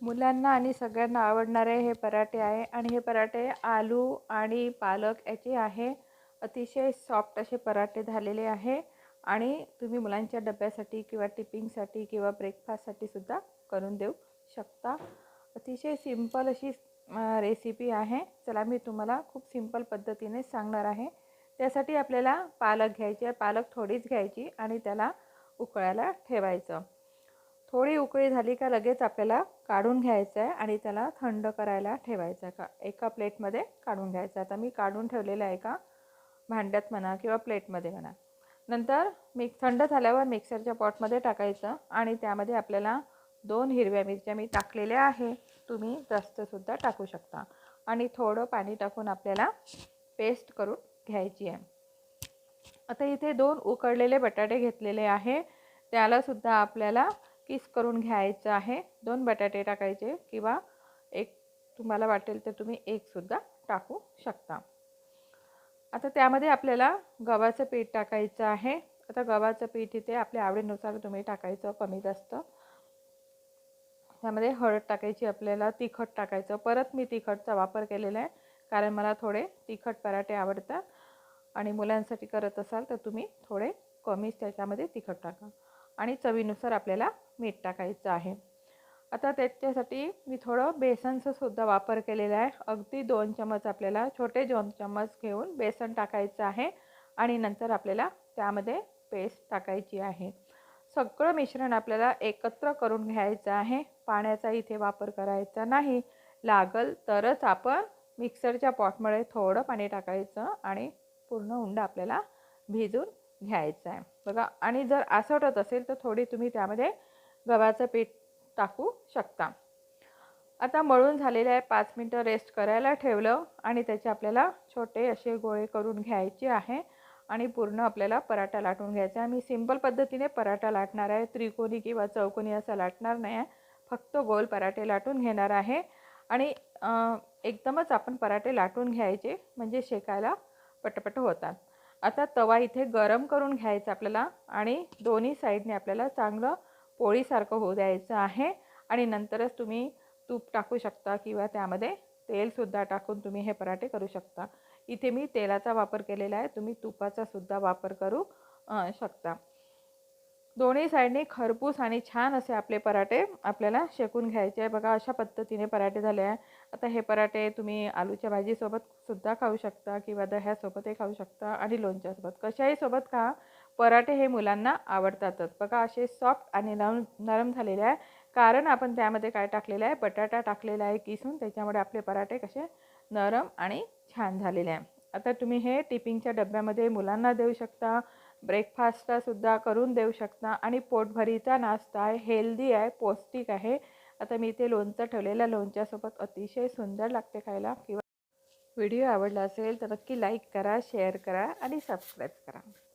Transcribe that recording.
मुलांना आणि सगळ्यांना आवडणारे हे पराठे आहे आणि हे पराठे आलू आणि पालक याचे आहे. अतिशय सॉफ्ट असे पराठे झालेले आहे आणि तुम्ही मुलांच्या डब्यासाठी किंवा टिपिंगसाठी किंवा ब्रेकफास्टसाठी सुद्धा करून देऊ शकता. अतिशय सिंपल अशी रेसिपी आहे. चला मी तुम्हाला खूप सिंपल पद्धतीने सांगणार आहे. त्यासाठी आपल्याला पालक घ्यायची आहे पालक थोडीच घ्यायची आणि त्याला उकळायला ठेवायचं. थोडी उकळी झाली का लगेच आपल्याला काढून घ्यायचं आहे आणि त्याला थंड करायला ठेवायचं आहे का? एका प्लेटमध्ये काढून घ्यायचं आता मी काढून ठेवलेलं आहे का? भांड्यात म्हणा किंवा प्लेटमध्ये म्हणा. नंतर मिक्स थंड झाल्यावर मिक्सरच्या पॉटमध्ये टाकायचं आणि त्यामध्ये आपल्याला दोन हिरव्या मिरच्या मी टाकलेल्या आहे. तुम्ही जास्तसुद्धा टाकू शकता. आणि थोडं पाणी टाकून आपल्याला पेस्ट करून घ्यायची आहे. आता इथे दोन उकडलेले बटाटे घेतलेले आहे. त्यालासुद्धा आपल्याला किस करून घ्यायचं आहे? दोन बटाटे टाकायचे किंवा एक तुम्हाला वाटेल तर तुम्ही एकसुद्धा टाकू शकता. आता त्यामध्ये आपल्याला गव्हाचं पीठ टाकायचं आहे. आता गव्हाचं पीठ इथे आपल्या आवडीनुसार तुम्ही टाकायचं कमी जास्त. त्यामध्ये हळद टाकायची आपल्याला तिखट टाकायचं. परत मी तिखटचा वापर केलेला आहे कारण मला थोडे तिखट पराठे आवडतात आणि मुलांसाठी करत असाल तर तुम्ही थोडे कमीच त्याच्यामध्ये तिखट टाका. आणि चवीनुसार आपल्याला मीठ टाकायचं आहे. आता त्याच्यासाठी मी थोडं बेसनचासुद्धा वापर केलेला आहे. अगदी दोन चमच आपल्याला छोटे दोन चमच घेऊन बेसन टाकायचं आहे आणि नंतर आपल्याला त्यामध्ये पेस्ट टाकायची आहे. सगळं मिश्रण आपल्याला एकत्र करून घ्यायचं आहे. पाण्याचा इथे वापर करायचा नाही. लागल तरच आपण मिक्सरच्या पॉटमध्ये थोडं पाणी टाकायचं आणि पूर्ण उंडा आपल्याला भिजून घ्यायचं आहे. बघा आणि जर आसवटत असेल तर थोडी तुम्ही त्यामध्ये गव्हाचं पीठ टाकू शकता. आता मळून झालेलं आहे पाच मिनटं रेस्ट करायला ठेवलं आणि त्याचे आपल्याला छोटे असे गोळे करून घ्यायचे आहे आणि पूर्ण आपल्याला पराठा लाटून घ्यायचा आहे. मी सिंपल पद्धतीने पराठा लाटणार आहे. त्रिकोणी किंवा चौकोनी असा लाटणार नाही आहे. फक्त गोल पराठे लाटून घेणार आहे. आणि एकदमच आपण पराठे लाटून घ्यायचे म्हणजे शेकायला पटपट होतात. आता तवा इथे गरम करून घ्यायचा आपल्याला आणि दोन्ही साईडने आपल्याला चांगलं पोळीसारखं होऊ द्यायचं आहे. आणि नंतरच तुम्ही तूप टाकू शकता किंवा त्यामध्ये तेलसुद्धा टाकून तुम्ही हे पराठे करू शकता. इथे मी तेलाचा वापर केलेला आहे. तुम्ही तुपाचा सुद्धा वापर करू शकता. दोन्ही साईडने खरपूस आणि छान असे आपले पराठे आपल्याला शेकून घ्यायचे आहे. बघा अशा पद्धतीने पराठे झाले आहे. आता हे पराठे तुम्ही आलूच्या भाजीसोबत सुद्धा खाऊ शकता किंवा दह्यासोबतही खाऊ शकता आणि लोणच्यासोबत. कशाही सोबत खा पराठे हे मुलांना आवडतातच. बघा असे सॉफ्ट आणि नरम नरम झालेले आहे. कारण आपण त्यामध्ये काय टाकलेलं आहे? बटाटा टाकलेला आहे किसून. त्याच्यामुळे आपले पराठे कसे नरम आणि छान झालेले आहे. आता तुम्ही हे टिफिनच्या डब्यामध्ये मुलांना देऊ शकता. ब्रेकफास्टलासुद्धा करून देऊ शकता. आणि पोटभरीचा नाश्ता आहे. हेल्दी आहे. पौष्टिक आहे. आता मी इथे लोणचं ठेवलेलं लोणच्यासोबत अतिशय सुंदर लागते खायला. किंवा व्हिडिओ आवडला असेल तर नक्की लाईक करा शेअर करा आणि सबस्क्राईब करा.